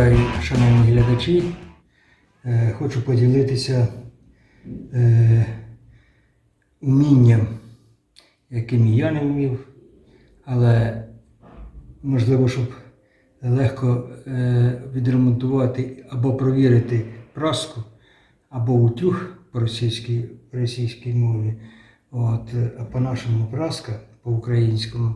Вітаю, шановні глядачі. Е, Хочу поділитися е, умінням, яким я не вмів, але можливо, щоб легко е, відремонтувати або провірити праску, або утюг по російській, по російській мові, от, а по-нашому праска, по-українському,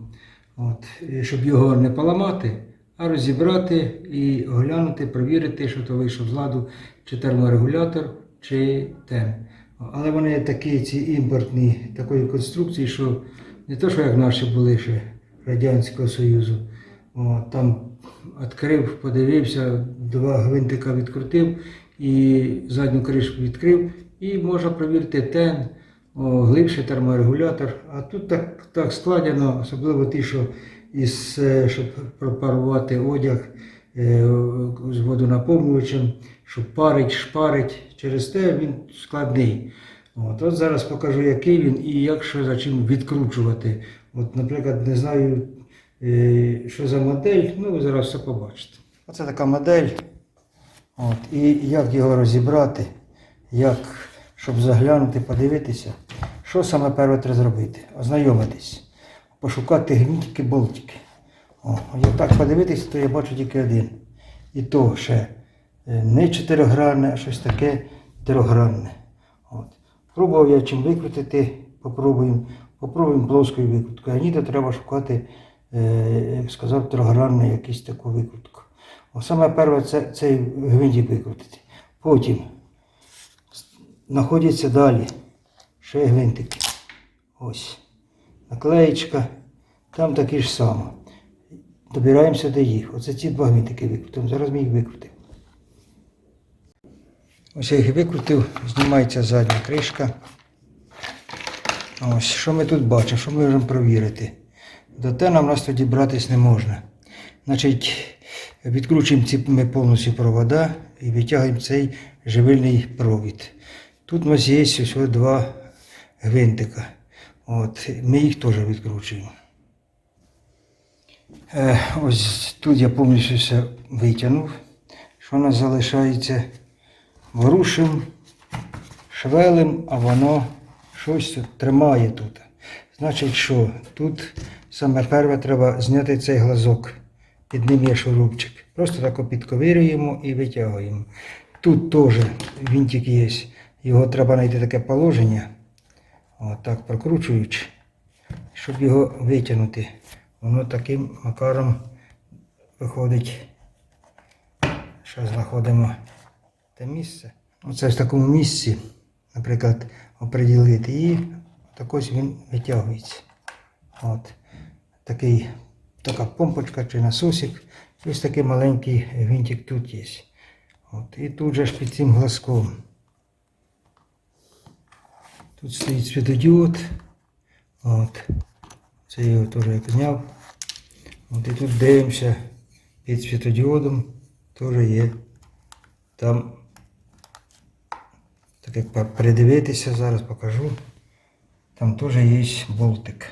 от, щоб його не поламати, а розібрати і оглянути, провірити, що то вийшов з ладу, чи терморегулятор, чи тем. Але вони такі, ці імпортні такої конструкції, що не то, що як наші були ще Радянського Союзу. О, там відкрив, подивився, два гвинтика відкрутив і задню кришку відкрив, і можна провірити тен, глибший терморегулятор. А тут так, так складено, особливо ті, що із, щоб пропарувати одяг е, з водонаповнювачем, щоб парить, шпарить. Через те він складний. От, от зараз покажу, який він і як що за чим відкручувати. От, наприклад, не знаю, е, що за модель, ну ви зараз все побачите. Оце така модель. От, і як його розібрати, як, щоб заглянути, подивитися, що саме перше треба зробити? Ознайомитись, пошукати гвинтики, болтики. О, як так подивитися, то я бачу тільки один. І то ще е, не чотиригранне, а щось таке трьохгранне. Пробував я чим викрутити, попробуємо. Попробуємо плоскою викруткою. А ні, то треба шукати, е, як сказав, трьохгранне якусь таку викрутку. О, саме перше це цей гвинтик викрутити. Потім знаходяться далі ще гвинтики. Ось. Наклеєчка. Там такі ж само. Добираємося до їх. Оце ці два гвинтики викрутимо. Зараз ми їх викрутимо. Ось я їх викрутив, знімається задня кришка. Ось, що ми тут бачимо, що ми можемо провірити. До тена в нас тоді братись не можна. Значить, відкручуємо ці ми повністю провода і витягуємо цей живильний провід. Тут у нас є ось два гвинтика. От, ми їх теж відкручуємо. Е, ось тут я повністю все витягнув. Що у нас залишається? Ворушим, швелем, а воно щось тримає тут. Значить, що тут саме перше треба зняти цей глазок. Під ним є шурупчик. Просто так підковирюємо і витягуємо. Тут теж вінтик є. Його треба знайти таке положення. Отак прокручуючи, щоб його витягнути. Воно таким макаром виходить, що знаходимо те місце. Оце в такому місці, наприклад, оприділити і так ось він витягується. От. Такий, така помпочка чи насосик. Ось такий маленький гвинтик тут є. От. І тут же ж під цим глазком. Тут стоїть світодіод. От. Це я його теж як зняв. От і тут дивимося під світодіодом. Теж є. Там так як придивитися, зараз покажу. Там теж є болтик.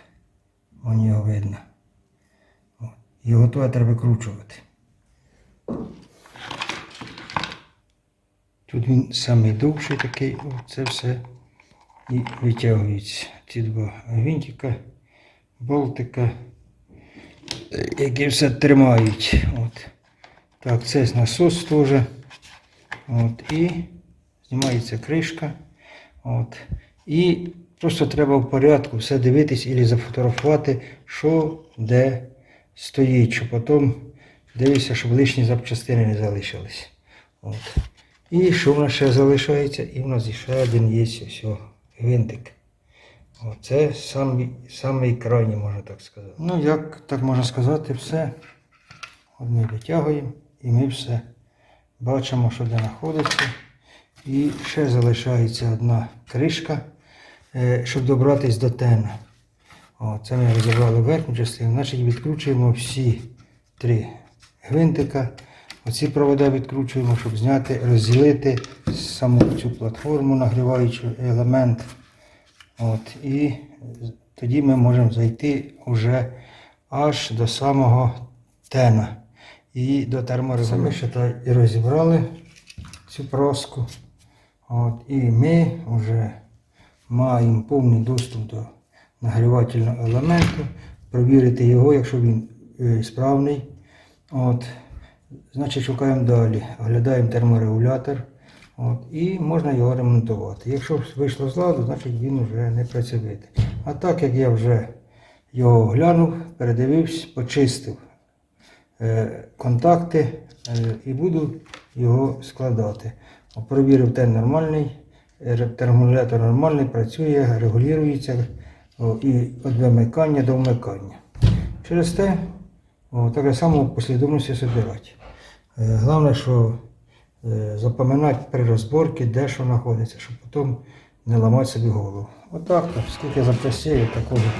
Вон його видно. Його туди треба викручувати. Тут він самий довший такий, це все і витягується. Ці два гвинтика, болтика, які все тримають. От. Так, це насос теж. От, і знімається кришка. От. І просто треба в порядку все дивитись і зафотографувати, що де стоїть, щоб потім дивишся, щоб лишні запчастини не залишились. От. І що в нас ще залишається? І в нас ще один є о, гвинтик. Оце самий, крайній, можна так сказати. Ну, як так можна сказати, все. Ми витягуємо і ми все бачимо, що де знаходиться. І ще залишається одна кришка, е, щоб добратися до тена. О, це ми розібрали верхню частину, значить відкручуємо всі три гвинтика. Оці провода відкручуємо, щоб зняти, розділити саму цю платформу, нагріваючий елемент. От, і тоді ми можемо зайти вже аж до самого тена. і до та і розібрали цю проску. От, і ми вже маємо повний доступ до нагрівательного елементу. Провірити його, якщо він е, справний. От, значить, шукаємо далі. Оглядаємо терморегулятор. От, і можна його ремонтувати. Якщо вийшло з ладу, значить він вже не працьовитий. А так як я вже його оглянув, передивився, почистив е, контакти е, і буду його складати. Провірив те нормальний, е, терморегулятор нормальний, працює, регулюється о, і від вимикання до вмикання. Через те о, так само послідовності збирати. Е, Головне, що е, запам'ятати при розборці, де що знаходиться, щоб потім не ламати собі голову. Отак, От скільки запросів такої,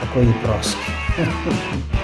такої праски.